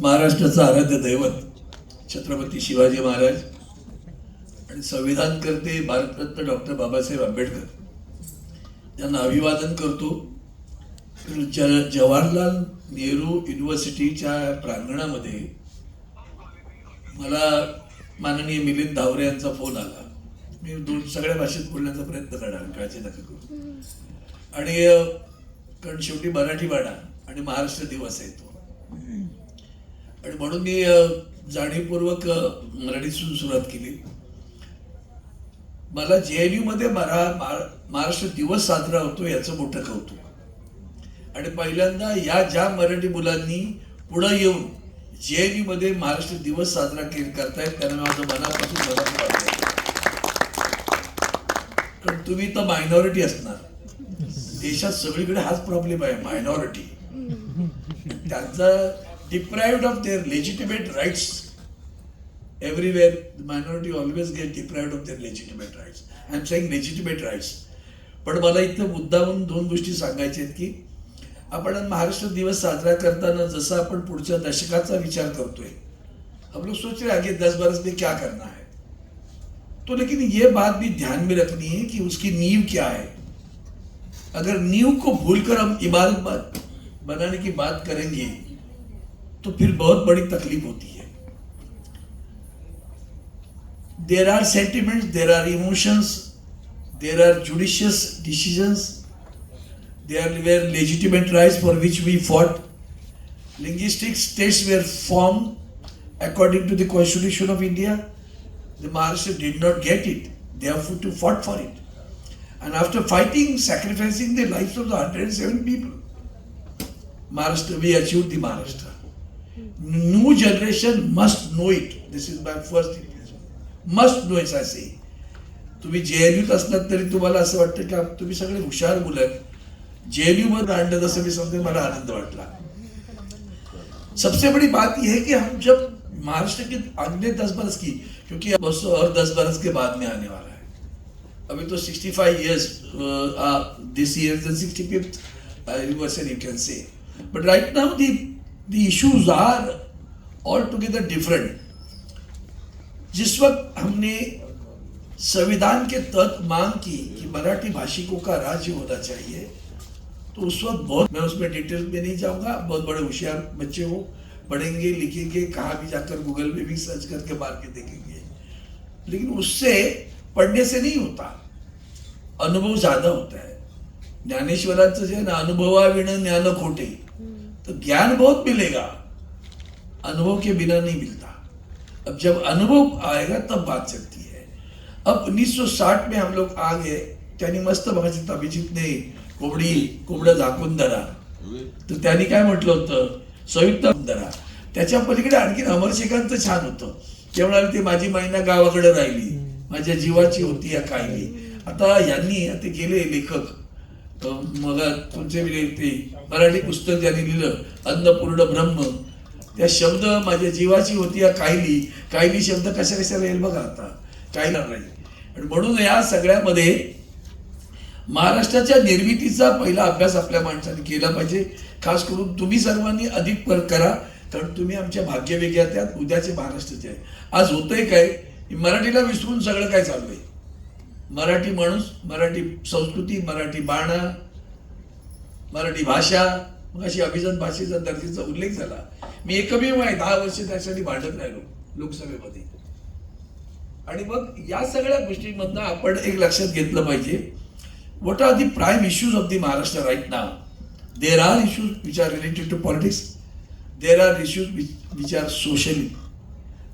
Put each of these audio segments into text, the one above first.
महाराष्ट्राचं आराध्य दैवत छत्रपती शिवाजी महाराज आणि संविधान करते भारतरत्न डॉक्टर बाबासाहेब आंबेडकर. यांना अभिवादन करतो. ज- जवाहरलाल नेहरू युनिव्हर्सिटीच्या प्रांगणामध्ये मला माननीय मिलिंद धावरे यांचा फोन आला. मी दोन सगळ्या भाषेत बोलण्याचा प्रयत्न करणार काळजी नका करू. आणि कारण शेवटी मराठी वाडा आणि महाराष्ट्र दिवस आहे तो. आणि म्हणून मी जाणीवपूर्वक मराठीतून सुरुवात केली. मला जे एन यू मध्ये मरा महा- महाराष्ट्र दिवस साजरा होतो याचं मोठं कौतुक. आणि पहिल्यांदा या ज्या मराठी मुलांनी पुढं येऊन जे एन यू मध्ये महाराष्ट्र दिवस साजरा के करतायत त्यांना माझं मनापासून मदत कारण तुम्ही तर मायनॉरिटी असणार. देशात सगळीकडे हाच प्रॉब्लेम आहे मायनॉरिटी त्यांचा deprived of their legitimate rights everywhere minority always get deprived of their legitimate rights I am saying legitimate rights. पण मला इथं मुद्दाहून दोन गोष्टी सांगायच्या आहेत की आपण महाराष्ट्र दिवस साजरा करताना जसं आपण पुढच्या दशकाचा विचार करतोय हम लोग सोच रहे आगे दस बरस में क्या करना है? तो लेकिन ये बात भी ध्यान में रखनी है कि उसकी नींव क्या है? अगर नींव को भूलकर हम इमारत बनाने की बात करेंगे तो फिर बहुत बड़ी तकलीफ होती है there are sentiments there are emotions there are judicious decisions there were legitimate rights for which we fought. Linguistic states were formed according to the Constitution of India. The Maharashtra did not get it. They have to fought for it. And after fighting, sacrificing the lives of the 107 people, Maharashtra, we achieved the Maharashtra. New generation must know it. This is my first impression. Must know it, I say. तुम्ही जेएनयूत असलात तरी तुम्हाला असं वाटतं की तुम्ही सगळे हुशार मुलं आहेत जेएनयू मध्ये आणलं तसं मी समजे मला आनंद वाटला सबसे बड़ी बात यह है कि हम जब महाराष्ट्र के अगले दस बरस की क्योंकि अब और दस बरस के बाद में आने वाला है अभी तो 65 five years this year the sixty fifth anniversary you can say but right now the the issues are altogether different. जिस वक्त हमने संविधान के तहत मांग की कि मराठी भाषिकों का राज्य होना चाहिए तो उस वक्त बहुत, मैं उसमें डिटेल में नहीं जाऊँगा, बहुत बड़े होशियार बच्चे हो, पढ़ेंगे, लिखेंगे, कहाँ भी जाकर गूगल में भी सर्च करके मार के देखेंगे। लेकिन उससे पढ़ने से नहीं होता, अनुभव ज़्यादा होता है। ज्ञानेश्वरांचं जे ना अनुभवाविण ज्ञान खोटे। तो ज्ञान बहुत मिलेगा अनुभव के बिना नहीं मिलता। अब जब अनुभव आएगा तब बात चलती है। अब 1960 में हम लोग आ गए त्यांनी मस्त बघायचं अभिजितने कोंबडी कोंबडं झाकून धरा। तर त्यांनी काय म्हटलं होतं? संयुक्त धरा। त्याच्या पलीकडे आणखीन अमरशेखांचं छान होतं। केवळ ते माझी महिना गावाकडे राहिली. माझ्या जीवाची होती या कायली. आता यांनी ते गेले लेखक. मला तुमचे बी ते मराठी पुस्तक ज्यांनी लिहिलं अन्नपूर्ण ब्रह्म त्या शब्द माझ्या जीवाची होती या कायली कायली शब्द कशा कशाला येईल बघा आता. काही नाही. आणि म्हणून या सगळ्यामध्ये महाराष्ट्राच्या निर्मितीचा पहिला अभ्यास आपल्या माणसाने केला पाहिजे. खास करून तुम्ही सर्वांनी अधिक पर करा कारण तुम्ही आमच्या भाग्य त्यात उद्याचे महाराष्ट्राचे आहे. आज होतंय काय? मराठीला विसरून सगळं काय चाललंय? मराठी माणूस मराठी संस्कृती मराठी बाण मराठी भाषा मग अशी अभिजन भाषेचा दर्जेचा उल्लेख झाला. मी एकमेव आहे दहा वर्ष त्याच्यासाठी भांडत नाही लोकसभेमध्ये. आणि मग या सगळ्या गोष्टींमधनं आपण एक लक्षात घेतलं पाहिजे. What are the prime issues of the Maharashtra right now there are issues which are related to politics there are issues which are socially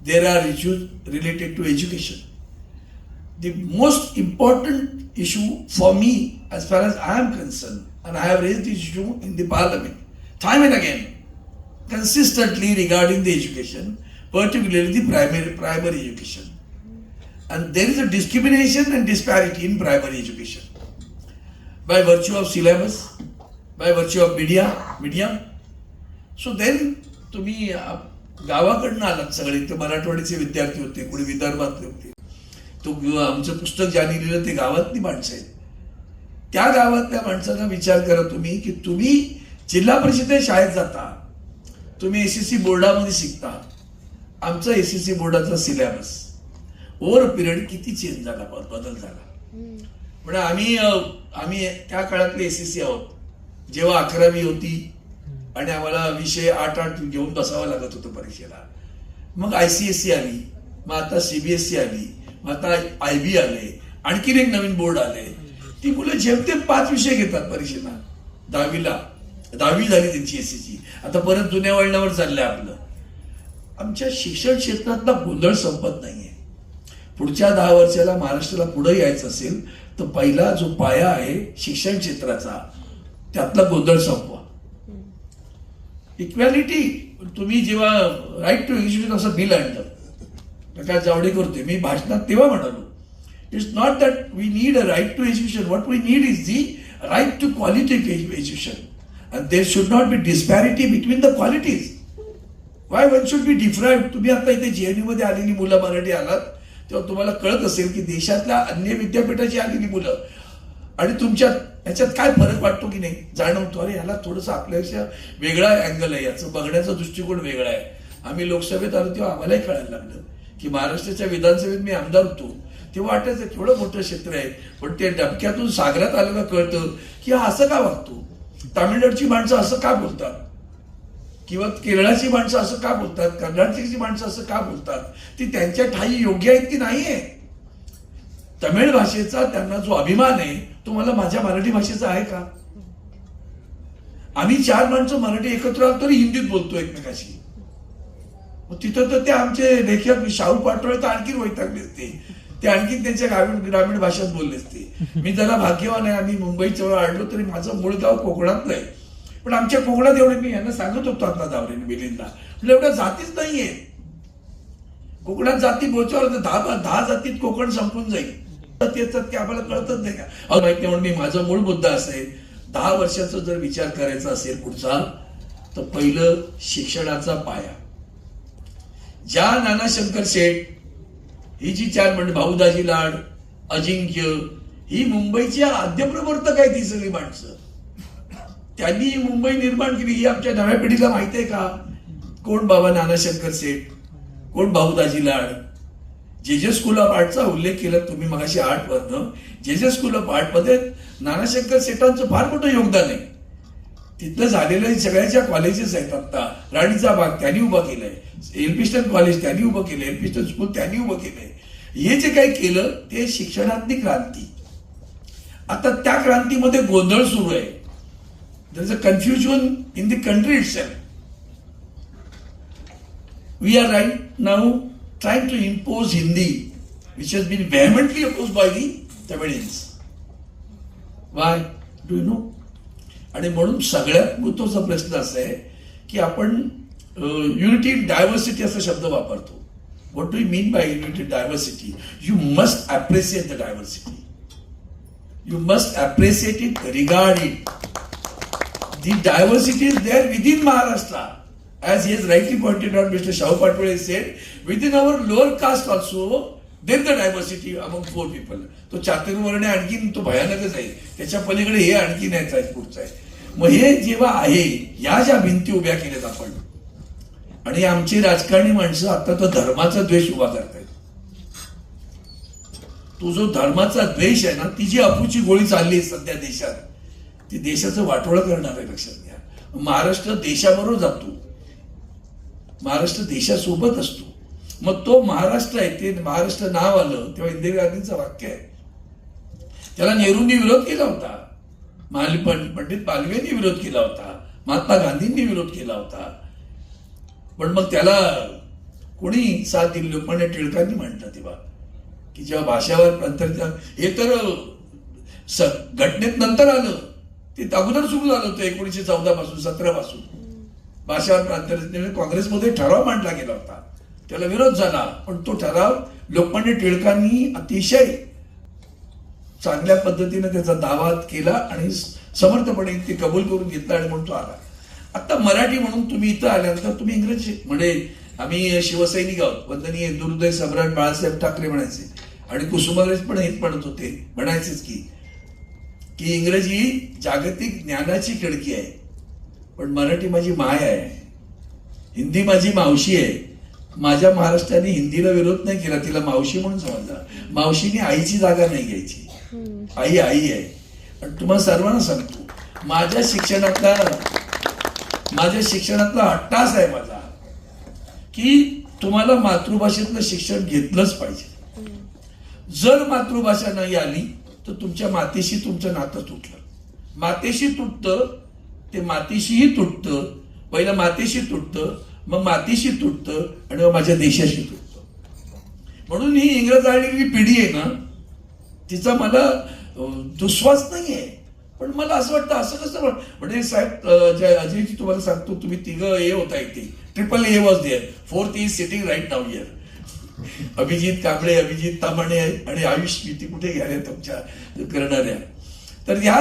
there are issues related to education The most important issue for me, as far as I am concerned, and I have raised this issue in the parliament time and again, consistently regarding the education, particularly the primary primary education. And there is a discrimination and disparity in primary education. by virtue of syllabus, by virtue of media, media. So then तुम्ही गावाकडनं आलात सगळे ते मराठवाड्याचे विद्यार्थी होते कुणी विदर्भातले होते तो आमचं पुस्तक ज्याने लिहिलं ते गावातली माणसं आहेत. त्या गावातल्या माणसांना विचार करा तुम्ही की तुम्ही जिल्हा परिषदे शाळेत जाता. तुम्ही एसएससी बोर्डामध्ये शिकता. आमचा एसएससी बोर्डाचा सिलेबस. ओव्हर पिरियड किती चेंज झाला ब- बदल झाला. म्हणजे आम्ही आम्ही त्या काळातले एसएससी आहोत. जेव्हा अकरावी होती आणि आम्हाला विषय आठ आठ घेऊन बसावं लागत होतं परीक्षेला. मग आय सी एस सी आली. मग आता सीबीएसई आली. आता आय बी आले आणखीन एक नवीन बोर्ड आले. ती मुलं जेमतेम पाच विषय घेतात परीक्षेला दहावीला. दहावी झाली त्यांची एस ची आता परत जुन्या वळणावर चाललंय आपलं. आमच्या शिक्षण क्षेत्रातला गोंधळ संपत नाहीये. पुढच्या दहा वर्षाला महाराष्ट्राला पुढे यायचं असेल तर पहिला जो पाया आहे शिक्षण क्षेत्राचा त्यातला गोंधळ संपवा. इक्वॅलिटी तुम्ही जेव्हा राईट टू एज्युकेशन असं बिल आणलं प्रकाश जावडेकर होते मी भाषणात तेव्हा म्हणालो it's not that we need a right to education what we need is the right to quality education and there should not be disparity between the qualities why one should be different तुम्ही आता इथे JNU मध्ये आलेली मुलं मराठी आलात तेव्हा तुम्हाला कळत असेल की देशातल्या अन्य विद्यापीठाची आलेली मुलं आणि तुमच्या ह्याच्यात काय फरक वाटतो की नाही जाणवतो? अरे ह्याला थोडंसं आपल्यापेक्षा वेगळा अँगल आहे याचं. बघण्याचा दृष्टिकोन वेगळा आहे. आम्ही लोकसभेत आलो तेव्हा आम्हालाही कळायला लागलं. की महाराष्ट्राच्या विधानसभेत मी आमदार होतो. तेव्हा वाटायचं केवढं मोठं क्षेत्र आहे. पण ते डबक्यातून सागरात आलं कळतं की हा असं का वागतो? तामिळनाडूची माणसं असं का बोलतात? किंवा केरळाची माणसं असं का बोलतात? कर्नाटकची माणसं असं का बोलतात? ती त्यांच्या ठाई योग्य आहेत की नाही आहे तमिळ भाषेचा त्यांना जो अभिमान आहे तो मला माझ्या मराठी भाषेचा आहे का? आम्ही चार माणसं मराठी एकत्र आलो तरी हिंदीत बोलतो एकमेकाशी. तिथं तर ते आमचे लेखक शाहू पाटोळे तर आणखीन वैतागले असते. ते आणखीन त्यांच्या ग्रामीण ग्रामीण भाषेत बोलले असते. मी जरा भाग्यवान आहे आम्ही मुंबईच्या आढलो तरी माझं मूळ गाव कोकणातलं आहे. पण आमच्या कोकणात एवढे मी यांना सांगत होतो आता जावरेने मिलिंदा म्हणजे एवढ्या जातीच नाहीये. कोकणात जाती बोचावर तर दहा दहा जातीत कोकण संपून जाईल. जाती असतात आम्हाला कळतच नाही का? अहो, माहिती नाही म्हणून मी माझा मूळ मुद्दा असेल दहा वर्षाचा जर विचार करायचा असेल पुढचा तर पहिलं शिक्षणाचा पाया. ज्या नानाशंकर शेठ ही जी चार म्हणजे भाऊदाजी लाड अजिंक्य ही मुंबईची आद्य प्रवर्तक आहे ती सगळी माणसं. त्यांनी ही मुंबई निर्माण केली ही आमच्या नव्या पिढीला माहिती आहे का? कोण बाबा नानाशंकर शेठ? कोण भाऊदाजी लाड? जे जे स्कूल ऑफ आर्टचा उल्लेख केला तुम्ही मगाशी आर्ट वरनं जे जे स्कूल ऑफ आर्टमध्ये नानाशंकर शेठांचं फार मोठं योगदान आहे. तिथलं झालेलं सगळ्याच्या कॉलेजेस आहेत आता राणीचा भाग त्यांनी उभा केलाय. एल्पिस्टन कॉलेज त्यांनी उभं केलं एल्पिस्टन स्कूल त्यांनी उभं केलंय. हे जे काही केलं ते शिक्षणातली क्रांती. आता त्या क्रांतीमध्ये गोंधळ सुरू आहे. त्यांचं confusion in the country it we are right now try to impose Hindi which has been vehemently oppose by the Tamilians why do you know आणि म्हणून सगळ्यात महत्त्वाचा प्रश्न असा आहे की आपण युनिटी डायव्हर्सिटी असा शब्द वापरतो what do mean by unity diversity you must appreciate the diversity you must appreciate it regard it the diversity is there within Maharashtra. As he has rightly pointed out, Mr. Shahu Patwale said, within our lower caste also, there then the diversity among poor people. तो चातुर्वर्णे आणखीन तो भयानकच आहे त्याच्या पलीकडे हे आणखीन यायचं आहे पुढचं आहे मग हे जेव्हा आहे या ज्या भिंती उभ्या केल्यात आपण आणि आमची राजकारणी माणसं आता तो धर्माचा द्वेष उभा करतायत. तो जो धर्माचा द्वेष आहे ना ती जी अफूची गोळी चालली आहे सध्या देशात ती देशाचं वाटोळं करणार आहे लक्षात घ्या. महाराष्ट्र देशाबरोबर जातो. महाराष्ट्र देशासोबत असतो. मग तो महाराष्ट्र आहे ते महाराष्ट्र नाव आलं तेव्हा इंदिरा गांधींचं वाक्य आहे. त्याला नेहरूंनी विरोध केला होता. महाली पंडित पालवेंनी विरोध केला होता. महात्मा गांधींनी विरोध केला होता. पण मग त्याला कोणी साथ दिली? लोकमान्य टिळकांनी म्हटलं तेव्हा की जेव्हा भाषावर तंत्रज्ञान हे तर स- घटनेत नंतर आलं. ते अगोदर सुरू झालं होतं एकोणीसशे चौदा पासून सतरा पासून. भाषावर प्रांतज्ञान काँग्रेसमध्ये ठराव मांडला गेला होता. त्याला विरोध झाला. पण तो ठराव लोकमान्य टिळकांनी अतिशय चांगल्या पद्धतीने त्याचा दावा केला आणि समर्थपणे ते कबूल करून घेतला आणि म्हणून तो आला. आता मराठी म्हणून तुम्ही इथं आल्यानंतर तुम्ही इंग्रजी म्हणजे आम्ही शिवसैनिक आहोत. वंदनीय हिंदुहृदय सम्राट बाळासाहेब ठाकरे म्हणायचे. आणि कुसुमाग्रज पण हेच म्हणत होते. म्हणायचेच की की इंग्रजी जागतिक ज्ञानाची खिडकी आहे. पण मराठी माझी माय आहे. हिंदी माझी मावशी आहे. माझ्या महाराष्ट्राने हिंदीला विरोध नाही केला. तिला मावशी म्हणून समजला. मावशीने आईची जागा नाही घ्यायची. आई आई आहे. आणि तुम्हाला सर्वांना सांगतो. माझ्या शिक्षणातला माझ्या शिक्षणातला अट्टास आहे माझा की तुम्हाला मातृभाषेतलं शिक्षण घेतलंच पाहिजे. जर मातृभाषा नाही आली तर तुमच्या मातेशी तुमचं नातं तुटलं. मातेशी तुटतं ते मातीशीही तुटतं. पहिलं मातेशी तुटतं मग मातीशी तुटतं आणि मग माझ्या देशाशी तुटतं. म्हणून ही इंग्रज आलेली पिढी आहे ना तिचा मला दुस्वास नाही आहे पण मला असं वाटतं असं कसं म्हणजे साहेब जे जय अजयजी तुम्हाला सांगतो तुम्ही तिघं ए होता इथे. Triple A was there fourth is sitting right now year Abhijit Kamble Abhijit Tamane आणि आयुष ती कुठे घ्यायला तुमच्या करणाऱ्या? तर ह्या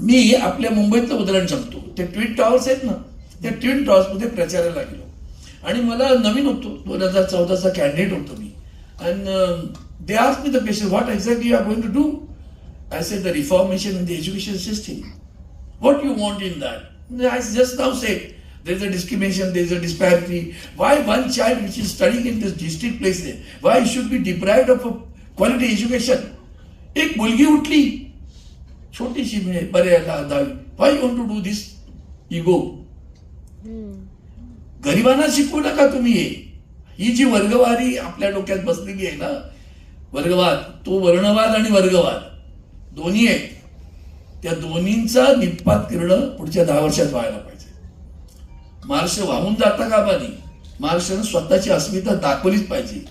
मी आपल्या मुंबईतलं उदाहरण सांगतो. ते ट्विन टॉवर्स आहेत ना त्या ट्विन टॉवर्समध्ये प्रचाराला गेलो. आणि मला नवीन होतो दोन हजार चौदाचा कॅन्डिडेट होतो मी. And they ask me the question what exactly you are going to do I said the reformation in the education system. what do you want in that. I just now said there's a discrimination, there's a disparity. Why one child which is studying in this district place, why should be deprived of a quality education? एक मुलगी उठली छोटीशी म्हणजे बऱ्याला दहावी why you want to do this ego गरिबांना शिकवू नका तुम्ही ही जी वर्गवारी आपल्या डोक्यात बसलेली आहे ना वर्गवाद तो वर्णवाद आणि वर्गवाद दोन्ही आहेत. त्या दोन्हींचा निपात करणं पुढच्या दहा वर्षात व्हायला पाहिजे. महाराष्ट्र वाहून जाता कामा नये. महाराष्ट्रानं स्वतःची अस्मिता दाखवलीच पाहिजे.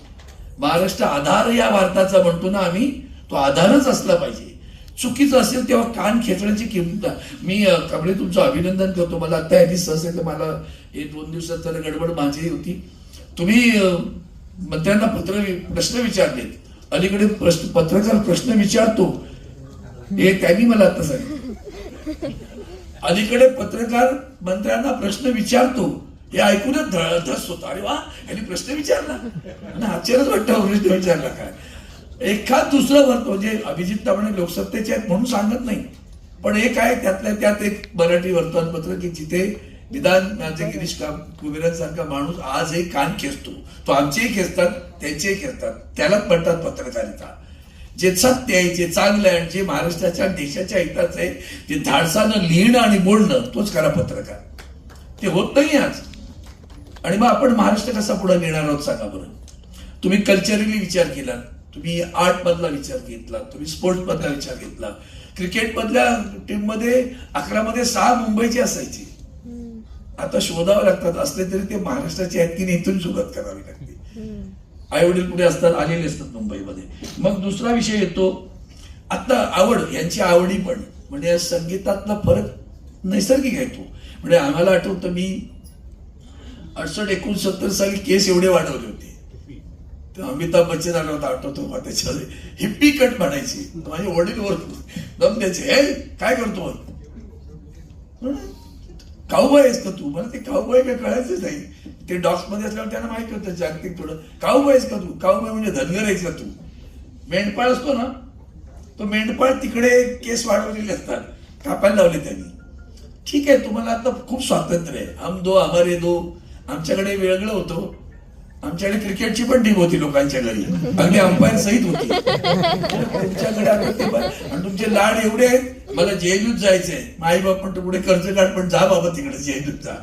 महाराष्ट्र आधार या भारताचा म्हणतो ना आम्ही तो आधारच असला पाहिजे. चुकीचं असेल तेव्हा कान खेचण्याची किंमत मी कपडे तुमचं अभिनंदन करतो. मला आता यांनी सहज मला हे दोन दिवसात जरा गडबड माझी होती. तुम्ही मंत्र्यांना पत्र प्रश्न विचारलेत. अलीकडे प्रश्न पत्रकार प्रश्न विचारतो. हे त्यांनी मला आता सांगितलं. अलीकडे पत्रकार मंत्र्यांना प्रश्न विचारतो हे ऐकूनच ध- धस होतो अरे वा यांनी प्रश्न विचारला. आणि आश्चर्यच वाटतं विचारला काय. एखाद दुसरं वर्त म्हणजे अभिजित तावणे लोकसत्तेचे आहेत म्हणून सांगत नाही. पण एक आहे त्यातल्या त्यात एक मराठी वर्तमानपत्र की जिथे निदान गिरीश काम कुबेरांसारखा माणूस आज एक कान खेचतो. तो आमचेही खेचतात त्यांचेही खेचतात. त्यालाच म्हणतात पत्रकारिता. जे सत्य आहे जे चांगलं आहे आणि जे महाराष्ट्राच्या देशाच्या हिताचं आहे ते धाडसानं लिहिणं आणि बोलणं तोच खरा पत्रकार ते होत नाही आज. आणि मग आपण महाराष्ट्र कसा पुढे नेणार आहोत सांगा बरं. तुम्ही कल्चरली विचार केला तुम्ही आर्ट मधला विचार घेतला तुम्ही स्पोर्ट्स मधला विचार घेतला क्रिकेट मधल्या टीममध्ये अकरा मध्ये सहा मुंबईची असायची. आता शोधावं लागतात. असले तरी ते महाराष्ट्राची आहेत की नाही इथून सुरुवात करावी लागते. आई वडील असतात आलेले असतात मुंबईमध्ये. मग दुसरा विषय येतो आत्ता आवड यांची आवडी पण. म्हणजे या संगीतातला फरक नैसर्गिक आहे तो. म्हणजे आम्हाला आठवतं मी अडसष्ट एकोणसत्तर साली केस एवढे वाढवले होते. तर अमिताभ बच्चन आला होता आठवतो का त्याच्यामध्ये? हिप्पी कट म्हणायची. माझे वडील वर दम द्यायचे हे काय करतो? काऊबाई आहेस का तू? मला ते काऊबाई काय कळायचंच नाही. ते डॉक्समध्ये असल्यावर त्यांना माहिती होतं जागतिक थोडं. काऊबाई आहेस का तू? काऊबाई म्हणजे धनगर आहेस का तू? मेंढपाळ असतो ना तो मेंढपाळ तिकडे केस वाढवलेले असतात. कापायला लावले त्यांनी. ठीक आहे तुम्हाला आता खूप स्वातंत्र्य आहे. हम दो हमारे दो. आमच्याकडे वेगळं होतं. आमच्याकडे क्रिकेटची पण टीम होती लोकांच्या घरी. अगदी अंपायर सहित होती तुमच्याकडे आणि तुमचे लाड एवढे आहेत मला जेजूत जायचंय. आई बाप पण पुढे कर्ज काढ पण जा बाबा तिकडे जेजूत जा.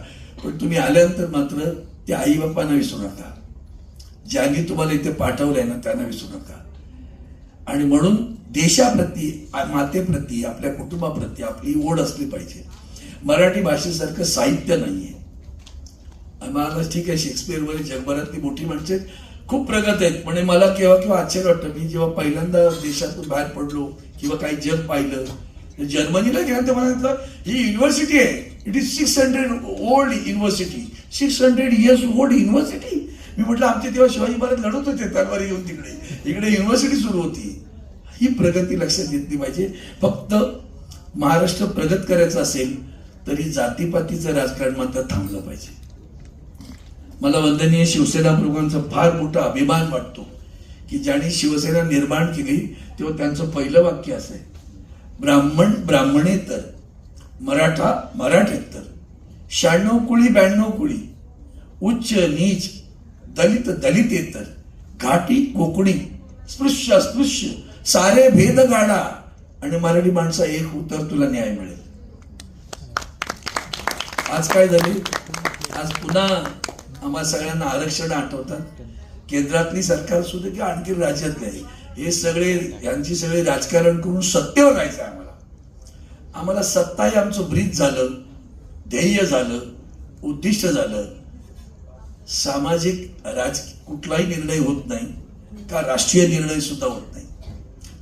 पण तुम्ही आल्यानंतर मात्र ते आई बापांना विसरू नका. ज्यांनी तुम्हाला इथे पाठवलंय ना त्यांना विसरू नका. आणि म्हणून देशाप्रती मातेप्रती आपल्या कुटुंबाप्रती आपली ओढ असली पाहिजे. मराठी भाषेसारखं साहित्य नाहीये. महाराज ठीक आहे शेक्सपियर वगैरे जगभरातली मोठी माणसे खूप प्रगत आहेत. म्हणजे मला केव्हा केव्हा आश्चर्य वाटतं. मी जेव्हा पहिल्यांदा देशातून बाहेर पडलो किंवा काही जग पाहिलं जर्मनीला जर्मनीला गेल्यानंतर मला म्हटलं ही युनिव्हर्सिटी आहे. It is six hundred old university six hundred years old university मी म्हटलं आमचे तेव्हा शिवाजी महाराज लढत होते त्यावर येऊन तिकडे. इकडे युनिव्हर्सिटी सुरू होती. ही प्रगती लक्षात घेतली पाहिजे. फक्त महाराष्ट्र प्रगत करायचं असेल तरी जातीपातीचं राजकारण मात्र थांबलं पाहिजे. मला वंदनीय शिवसेना प्रमुखांचा फार मोठा अभिमान वाटतो की ज्यांनी शिवसेना निर्माण केली तेव्हा त्यांचं पहिलं वाक्य असं आहे. ब्राह्मण ब्राह्मणेतर मराठा मराठेतर शहाण्णव कुळी ब्याण्णव कुळी उच्च नीच दलित दलित येतर घाटी कोकणी स्पृश्य अस्पृश्य सारे भेद गाडा आणि मराठी माणसा एक उतर तुला न्याय मिळेल. आज काय झाले? आज पुन्हा आम्हा सगळ्यांना आरक्षण आठवतात केंद्रातली सरकार सुद्धा की आणखी राज्यातले हे सगळे यांची सगळे राजकारण करून सत्तेवर राहायचं आहे आम्हाला. आम्हाला सत्ता हे आमचं ब्रीद झालं ध्येय झालं उद्दिष्ट झालं. सामाजिक राज कुठलाही निर्णय होत नाही. का राष्ट्रीय निर्णय सुद्धा होत नाही.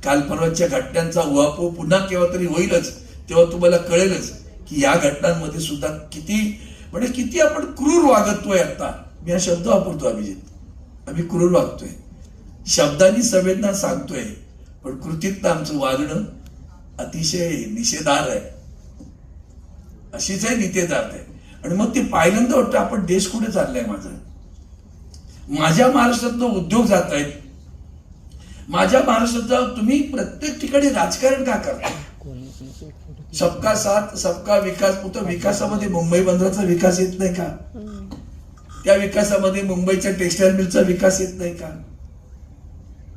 काल परवाच्या घटनांचा उहापोह पुन्हा केव्हा तरी होईलच तेव्हा तुम्हाला कळेलच की या घटनांमध्ये सुद्धा किती म्हणजे किती आपण क्रूर वागतोय आता? मी हा शब्द वापरतो अभिजित. आम्ही क्रूर वागतोय. शब्दांनी संवेदना सांगतोय पण कृतीतनं आमचं वागणं अतिशय निषेधार आहे. अशीच आहे नितेदार आहे. आणि मग ते पाहिल्यांदा वाटतं आपण देश कुठे चाललाय माझा? माझ्या महाराष्ट्रातनं उद्योग जात आहेत माझ्या महाराष्ट्रात तुम्ही प्रत्येक ठिकाणी राजकारण का करता सबका साथ सबका विकास. कुठं विकासामध्ये मुंबई बंदराचा विकास येत नाही का? त्या विकासामध्ये मुंबईच्या टेक्सटाईल मिलचा विकास येत नाही का?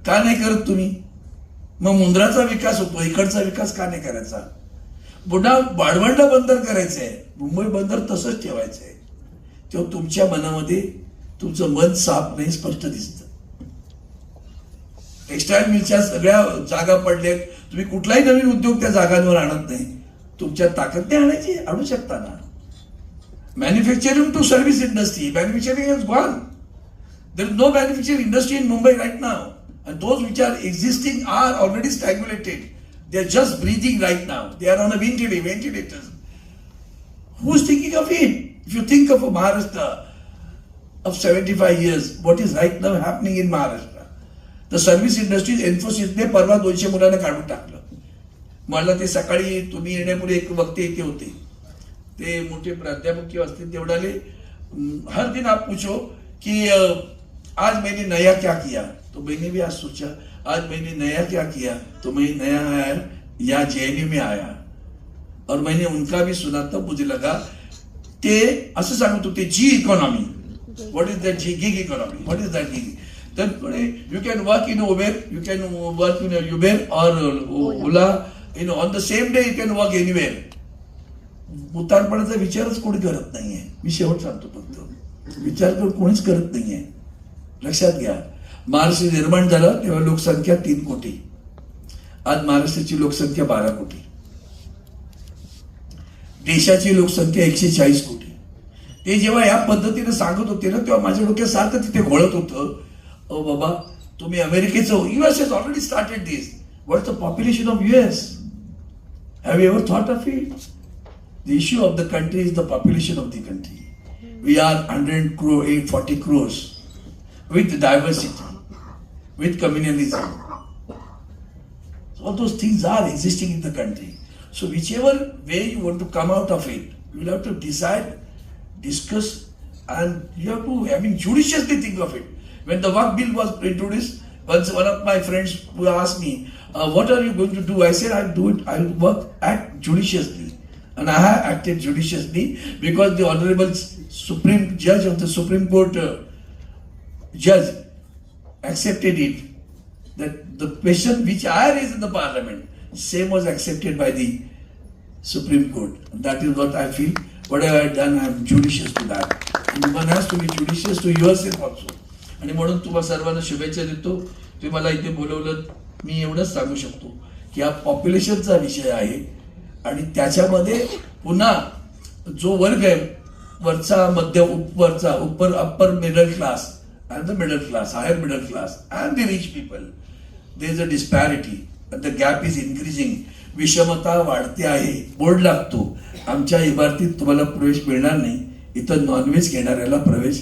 का नाही करत तुम्ही? मग मुंद्राचा विकास होतो इकडचा विकास का नाही करायचा? पुन्हा वाढवंड बंदर करायचंय. मुंबई बंदर तसंच ठेवायचंय. तेव्हा तुमच्या मनामध्ये तुमचं मन साफ नाही स्पष्ट दिसतं. टेक्सटाईल मिलच्या सगळ्या जागा पडल्यात तुम्ही कुठलाही नवीन उद्योग त्या जागांवर आणत नाही. तुमच्या ताकद ते आणायची आणू शकता ना. Manufacturing to service industry manufacturing is gone there is no manufacturing industry in Mumbai right now and those which are existing are already stagnated they are just breathing right now they are on a vented ventilators who is thinking of it if you think of Maharashtra of seventy five years what is right now happening in Maharashtra The service industry, Infosys परवा दोनशे मुलांना काढून टाकलं. मला ते सकाळी तुम्ही एक वक्ते इथे होते. ते मोठे प्राध्यापक किंवा असतील ते "हम्म, हर दिन आप पूछो कि आज मैंने नया क्या किया? तो मैंने भी आज सोचा आज मैंने नया क्या किया? तो मैं नया आया या जे में आया। और मैंने उनका भी सुना तब मुझे लगा ते असं सांगत होते G economy. What is that G gig economy. What is that gig? तर you can work in Uber you can work in Uber और Ola in on the same day you can work anywhere उतारपणाचा विचारच कोणी करत नाहीये. मी शेवट सांगतो फक्त. विचार कर कोणीच करत नाहीये. लक्षात घ्या. महाराष्ट्र निर्माण झालं तेव्हा लोकसंख्या तीन कोटी. आज महाराष्ट्राची लोकसंख्या बारा कोटी. देशाची लोकसंख्या एकशे चाळीस कोटी. ते जेव्हा या पद्धतीने सांगत होते ना तेव्हा माझ्या डोक्यात सारखं तिथे घोळत होतं. ओ बाबा तुम्ही अमेरिकेचं US has already started this what the population of US have you ever thought of it The issue of the country is the population of the country. We are 100 crore, 840 crores with diversity, with communalism. All those things are existing in the country. So whichever way you want to come out of it, you will have to decide, discuss, and you have to, I mean, judiciously think of it. When the work bill was introduced, once one of my friends who asked me, uh, what are you going to do? I said, I'll do it, I'll work, act judiciously. And I have acted judiciously because the Honorable Supreme Judge of the Supreme Court uh, judge accepted it. That the question which I raised in the parliament, same was accepted by the Supreme Court. That is what I feel. Whatever I've done, I'm judicious to that. And one has to be judicious to yourself also. आणि म्हणून तुम्हाला सर्वांना शुभेच्छा देतो. तुम्ही मला इथे बोलवलं मी एवढंच सांगू शकतो की हा पॉप्युलेशनचा विषय आहे. आणि त्याच्यामध्ये पुन्हा जो वर्ग आहे वरचा मध्य उपवरचा उपर upper middle class and the middle class higher middle class and the rich people they is a disparity the gap is increasing विषमता वाढते आहे बोर्ड लागतो. आमच्या इमारतीत तुम्हाला प्रवेश मिळणार नाही. इथं नॉनव्हेज घेणाऱ्याला प्रवेश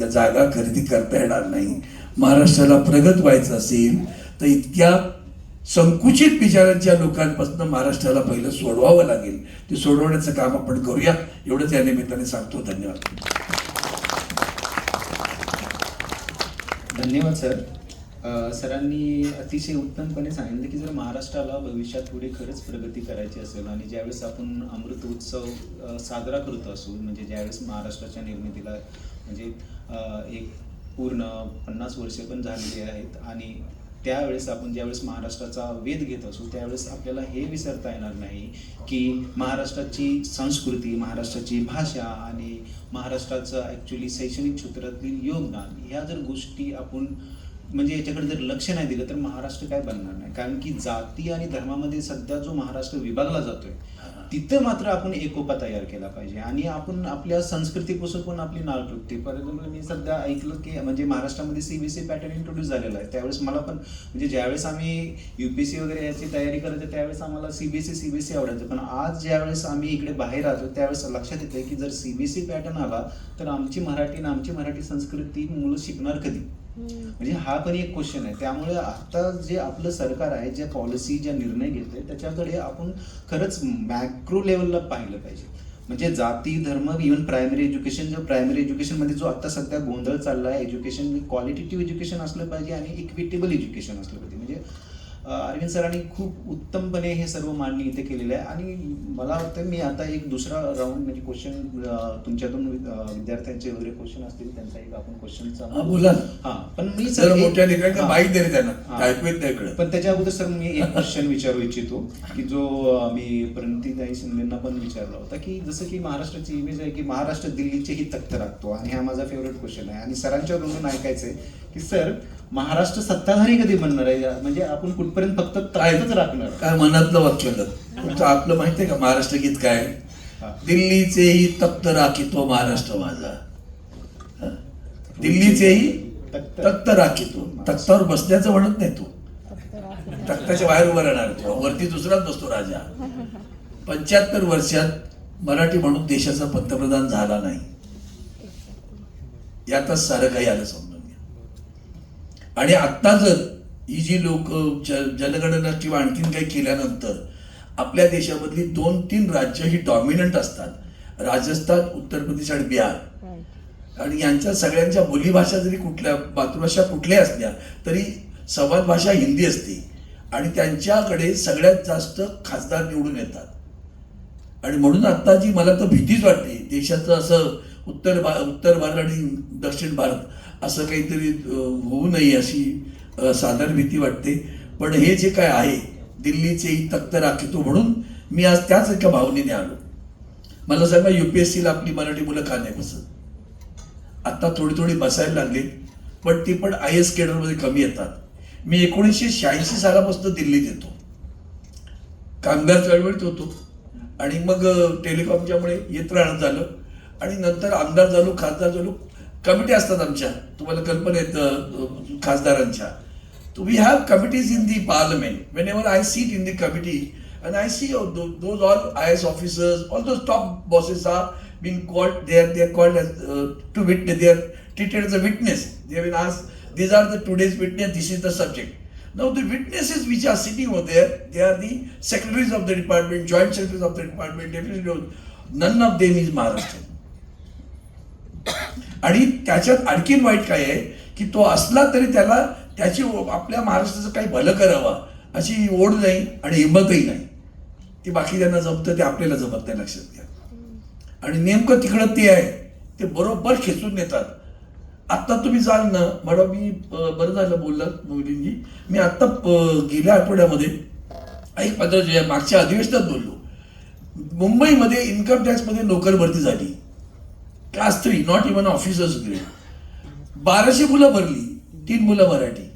जागा खरेदी करता येणार नाही. महाराष्ट्राला प्रगत व्हायचं असेल तर इतक्या संकुचित विचारांच्या लोकांपासून महाराष्ट्राला पहिलं सोडवावं लागेल. ते सोडवण्याचं काम आपण करूया. एवढंच या निमित्ताने सांगतो. धन्यवाद. धन्यवाद सर. सरांनी अतिशय उत्तमपणे सांगितलं की जर महाराष्ट्राला भविष्यात पुढे खरंच प्रगती करायची असेल आणि ज्यावेळेस आपण अमृत उत्सव साजरा करत असू म्हणजे ज्यावेळेस महाराष्ट्राच्या निर्मितीला म्हणजे एक पूर्ण पन्नास वर्षे पण झालेली आहेत. आणि त्यावेळेस आपण ज्यावेळेस महाराष्ट्राचा वेध घेत असू त्यावेळेस आपल्याला हे विसरता येणार नाही की महाराष्ट्राची संस्कृती महाराष्ट्राची भाषा आणि महाराष्ट्राचं ॲक्च्युली शैक्षणिक क्षेत्रातील योगदान ह्या जर गोष्टी आपण म्हणजे याच्याकडे जर लक्ष नाही दिलं तर महाराष्ट्र काय बनणार नाही? कारण की जाती आणि धर्मामध्ये सध्या जो महाराष्ट्र विभागला जातोय तिथं मात्र आपण एकोपा तयार केला पाहिजे. आणि आपण आपल्या संस्कृतीपासून पण आपली नाळ तुटते परंतु मी सध्या ऐकलं की म्हणजे महाराष्ट्रामध्ये सीबीएसई पॅटर्न इंट्रोड्यूस झालेला आहे. त्यावेळेस मला पण म्हणजे ज्यावेळेस आम्ही युपीएससी वगैरे याची तयारी करायचो त्यावेळेस आम्हाला सीबीएसई सीबीएसई आवडायचं. पण आज ज्यावेळेस आम्ही इकडे बाहेर आलो त्यावेळेस लक्षात येतं की जर सीबीएसई पॅटर्न आला तर आमची मराठी आणि आमची मराठी संस्कृती मुलं शिकणार कधी? म्हणजे हा पण एक क्वेश्चन आहे. त्यामुळे आता जे आपलं सरकार आहे ज्या पॉलिसी ज्या निर्णय घेते त्याच्याकडे आपण खरंच मॅक्रो लेवलला पाहिलं पाहिजे. म्हणजे जाती धर्म इव्हन प्रायमरी एज्युकेशन जो प्रायमरी एज्युकेशनमध्ये जो आता सध्या गोंधळ चालला आहे एज्युकेशन क्वालिटेटिव्ह एज्युकेशन असलं पाहिजे आणि इक्विटेबल एज्युकेशन असलं पाहिजे. म्हणजे अरविंद सरांनी खूप उत्तमपणे हे सर्व मांडणी इथे केलेलं आहे. आणि मला वाटतं मी आता एक दुसरा राऊंड म्हणजे क्वेश्चन तुमच्यातून विद्यार्थ्यांचे वगैरे क्वेश्चन असतील त्यांचा एक आपण हा, क्वेश्चन बोला. हा पण मी एक- मोठ्या ठिकाणी. माहीत नाही त्यांना पण त्याच्या अगोदर सर मी एक क्वेश्चन विचारू इच्छितो की जो मी प्रणितीताई शिंदेना पण विचारला होता की जसं की महाराष्ट्राची इमेज आहे की महाराष्ट्र दिल्लीचेही तख्त राखतो आणि हा माझा फेवरेट क्वेश्चन आहे. आणि सरांच्या तोंडून ऐकायचंय की सर महाराष्ट्र सत्ताधारी कधी बनणार आहे? म्हणजे आपण कुठपर्यंत फक्त तख्तच राखणार? काय मनातलं वाक्य तुमचं आपलं माहितीये का महाराष्ट्र गीत काय? आहे? हा. दिल्लीचेही तख्त राखितो महाराष्ट्र माझा. हा? दिल्लीचेही. तख्त राखितो. तख्तावर बसण्याचं म्हणत नाही तू. तख्ताच्या बाहेर उभा राहणार तो. वरती दुसराच बसतो राजा. पंच्याहत्तर वर्षात मराठी म्हणून देशाचा पंतप्रधान झाला नाही. यातच सारं काही आलं समजून घ्या आणि आत्ता जर ही जी लोक जनगणना किंवा आणखीन काही केल्यानंतर आपल्या देशामधली दोन तीन राज्य ही डॉमिनंट असतात. राजस्थान उत्तर प्रदेश आणि बिहार. आणि यांच्या सगळ्यांच्या बोलीभाषा जरी कुठल्या मातृभाषा कुठल्या असल्या तरी संवाद भाषा हिंदी असते. आणि त्यांच्याकडे सगळ्यात जास्त खासदार निवडून येतात. आणि म्हणून आता जी मला तर भीतीच वाटते देशाचं असं उत्तर भा उत्तर भारत आणि दक्षिण भारत असं काहीतरी होऊ नये अशी साधारण भीती वाटते. पण हे जे काय आहे दिल्लीचे तख्त राखितो म्हणून मी आज त्याच एका भावनेने आलो. मला सांगा सीला आपली मराठी मुलं का नाही बसत? आत्ता थोडी थोडी बसायला लागली पण ती पण आय एस केडरमध्ये कमी येतात. मी एकोणीसशे शहाऐंशी सालापासून दिल्लीत येतो. कामगार चळवळीत होतो. आणि मग टेलिकॉमच्यामुळे येत राहणं झालं. आणि नंतर आमदार झालो खासदार झालो कमिटी असतात आमच्या तुम्हाला कल्पना येत खासदारांच्या तो we have committees in the parliament whenever I sit in the committee and I see those all I S officers all those top bosses are been called they are they are called to witness they are treated as a witness. They have been asked, these are the today's witness, this is the subject. Now the witnesses which are sitting over there, they are the secretaries of the department, joint secretaries of the department, deputy secretaries. none of them is Maharashtrian. आणि त्याच्यात आणखीन वाईट काय आहे की तो असला तरी त्याला त्याची ओ- आपल्या महाराष्ट्राचं काही भलं करावं अशी ओढ नाही आणि हिंमतही नाही. ती बाकी त्यांना जमतं ते आपल्याला जमत नाही लक्षात घ्या. आणि नेमकं तिकडं ते आहे ते बरोबर खेचून नेतात. आत्ता तुम्ही जाल ना मॅडम मी बरं झालं बोललात मोहिलींजी मी आत्ता गेल्या आठवड्यामध्ये एक पत्र जे आहे, मागच्या अधिवेशनात बोललो. मुंबईमध्ये इन्कम टॅक्समध्ये नोकर भरती झाली. Class three not even officers grade बाराशे मुलं भरली तीन मुलं Marathi.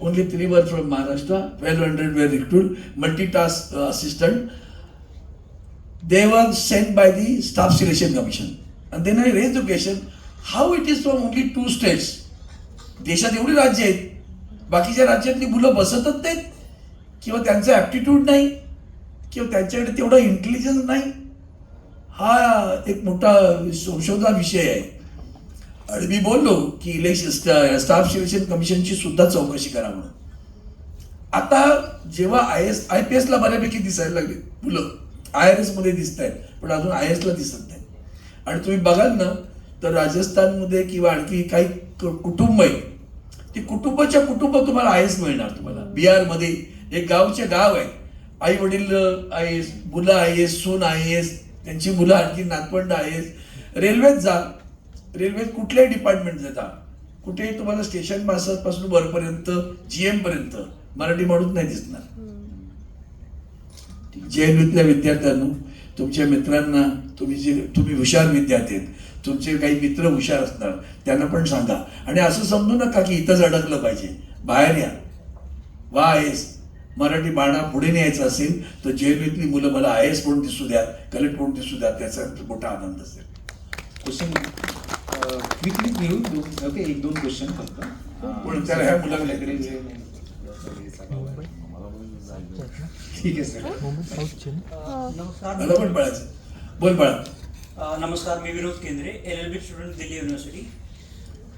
Only three were from Maharashtra twelve hundred were recruit multitask assistant they were sent by the Staff Selection Commission. And then I raised the question, how it is from only two states? देशात एवढी राज्य आहेत बाकीच्या राज्यातली मुलं बसतच नाहीत. किंवा त्यांचं ॲप्टिट्यूड नाही किंवा त्यांच्याकडे तेवढा इंटेलिजन्स नाही. हा एक मोठा संशोधन विषय आहे. आणि मी बोललो की इलेक्शन स्टाफ सिलेक्शन कमिशनची सुद्धा चौकशी करा म्हणून. आता जेव्हा आय एस आय पी एसला बऱ्यापैकी दिसायला लागले. मुलं आय आर एसमध्ये दिसत आहेत पण अजून आय एसला दिसत नाही आणि तुम्ही बघाल ना तर राजस्थानमध्ये किंवा आणखी काही कुटुंब आहे ते कुटुंबाच्या कुटुंब तुम्हाला आय एस मिळणार तुम्हाला. बिहारमध्ये एक गावचे गाव आहे. आई वडील आय एस मुलं आय एस सून आय एस त्यांची मुलं आणखी नातवंड एस रेल्वेत जा. रेल्वेत कुठल्याही डिपार्टमेंट जा. कुठेही तुम्हाला स्टेशन मास्टरपासून वरपर्यंत जीएम पर्यंत मराठी माणूस नाही दिसणार. जेएनयूतल्या विद्यार्थ्यांनो तुमच्या मित्रांना तुम्ही जे तुम्ही हुशार विद्यार्थी आहेत. तुमचे काही मित्र हुशार असणार त्यांना पण सांगा. आणि असं समजू नका की इथंच अडकलं पाहिजे. बाहेर या. वा आय एस मराठी बाणा पुढे न्यायचं असेल तर जेएनयूतली मुलं मला आय एस म्हणून दिसू द्या कलेक्ट म्हणून दिसू द्या त्याचा मोठा आनंद असेल. क्वेश्चन क्विकली घेऊ दोन ओके एक दोन क्वेश्चन फक्त. पण त्याला ह्या मुलाकडे-. ठीक आहे सर. नमस्कार मला पण बाळाचं बोल बाळा. नमस्कार मी Vinod Kendre L L B student Delhi university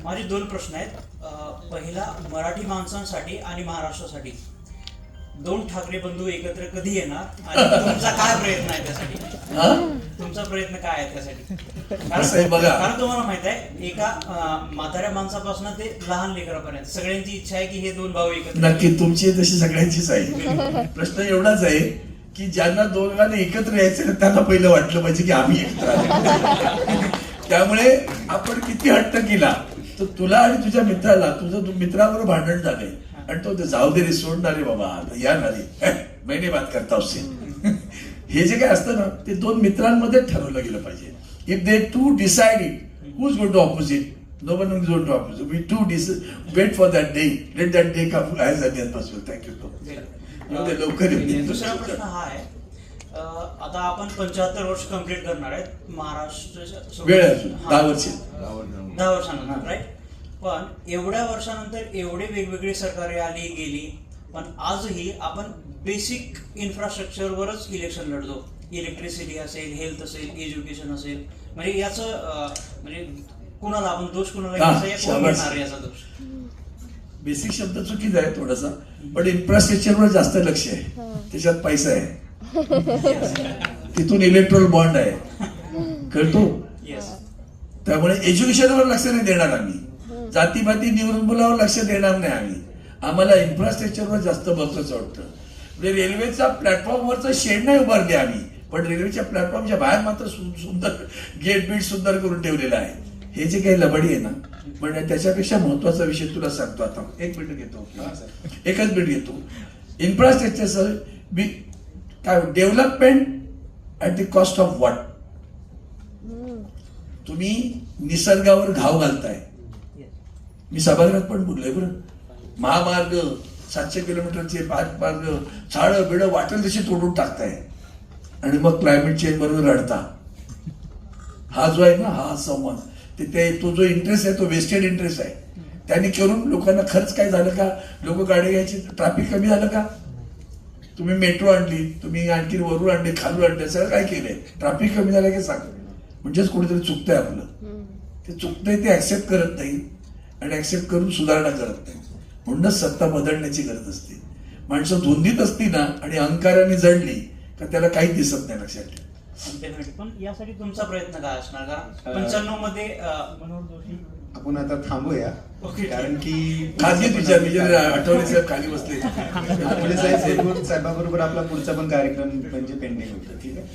माझे दोन प्रश्न आहेत. पहिला मराठी माणसांसाठी आणि महाराष्ट्रासाठी. दोन ठाकरे बंधू एकत्र कधी येणार आणि तुमचा काय प्रयत्न आहे त्यासाठी? तुमचा प्रयत्न काय आहे त्यासाठी? असं आहे बघा. कारण तुम्हाला माहीत आहे एका म्हाताऱ्या माणसापासून ते लहान लेकरापर्यंत. सगळ्यांची इच्छा आहे की हे दोन भाऊ एकत्र नक्की तुमची तशी सगळ्यांचीच आहे. प्रश्न एवढाच आहे की ज्यांना दोघांना एकत्र यायचं त्यांना पहिलं वाटलं पाहिजे की आम्ही एकत्र आलो. त्यामुळे आपण किती हट्ट केला. तर तुला आणि तुझ्या मित्राला तुझं तू मित्राबरोबर भांडण झालंय. आणि तो ते जाऊ दे रे सोड ना रे बाबा आता या ना रे महिने बात करता उससे हे जे काय असतं ना ते दोन मित्रांमध्ये ठरवलं गेलं पाहिजे if they to decide it who's going to opposite? No one is going to opposite. We two dis- wait for that day. Let that day come as early as possible. Thank you. येऊ दे, लवकर. दुसरा प्रश्न हा आहे आता आपण पंच्याहत्तर वर्ष कंप्लीट करणार आहेत महाराष्ट्र वेळ दहा वर्ष दहा वर्षानंतर राईट पण एवढ्या वर्षानंतर एवढे वेगवेगळी सरकारे आली गेली पण आजही आपण बेसिक इन्फ्रास्ट्रक्चरवरच इलेक्शन लढतो. इलेक्ट्रिसिटी असेल हेल्थ असेल एज्युकेशन असेल. म्हणजे याचं अ, म्हणजे कुणाला आपण दोष कुणाला हा, याचा दोष? बेसिक शब्द चुकीचा आहे थोडासा पण इन्फ्रास्ट्रक्चरवर जास्त लक्ष आहे. त्याच्यात पैसा आहे. तिथून इलेक्ट्रॉल बॉन्ड आहे. कळतो? येस त्यामुळे एज्युकेशनवर लक्ष नाही देणार आम्ही. जातीपाती निर्मूलावर लक्ष देणार नाही आम्ही. आम्हाला इन्फ्रास्ट्रक्चरवर जास्त महत्वाचं वाटतं. म्हणजे रेल्वेचा प्लॅटफॉर्मवरचं शेड नाही उभारले आम्ही. पण रेल्वेच्या प्लॅटफॉर्मच्या बाहेर मात्र सु- सुंदर गेट बीट सुंदर करून ठेवलेलं आहे. हे जे काही लबडी आहे ना म्हणजे त्याच्यापेक्षा महत्त्वाचा विषय तुला सांगतो आता. एक मिनिट घेतो. हा. एकच मिनिट घेतो. इन्फ्रास्ट्रक्चर सर बी काय development at the cost of what तुम्ही निसर्गावर घाव घालताय. मी सभागृहात पण बोललोय बरं. महामार्ग सातशे किलोमीटरचे पाच मार्ग झाडं बिडं वाटेल तशी तोडून टाकताय. आणि मग क्लायमेट चेंज बरोबर रडता. हा जो आहे ना हा संवाद. ते ते तो जो इंटरेस्ट आहे तो वेस्टेड इंटरेस्ट आहे. त्यांनी करून लोकांना खर्च काय झालं का? लोक गाडी घ्यायची ट्रॅफिक कमी झालं का? तुम्ही मेट्रो आणली तुम्ही आणखी वरून आणली खालून आणले सगळं काय केलंय? ट्रॅफिक कमी झालं की सांग म्हणजेच कुठेतरी चुकतंय आपलं. ते चुकतंय ते ऍक्सेप्ट करत नाही. आणि ऍक्सेप्ट करून सुधारणा करत नाही. म्हणूनच सत्ता बदलण्याची गरज असते. माणसं धुंदीत असती ना आणि अहंकाराने जडली का त्याला काहीच दिसत नाही लक्षात. पण यासाठी तुमचा प्रयत्न काय असणार? कारण अ, पंच्याण्णवमध्ये मनोहर जोशी आपण आता थांबूया. ओके. कारण की खाजगी विचार म्हणजे आठवले साहेब खाली बसले. आठवले साहेब साहेबाबरोबर आपला पुढचा पण कार्यक्रम म्हणजे पेंडिंग होता. ठीक आहे?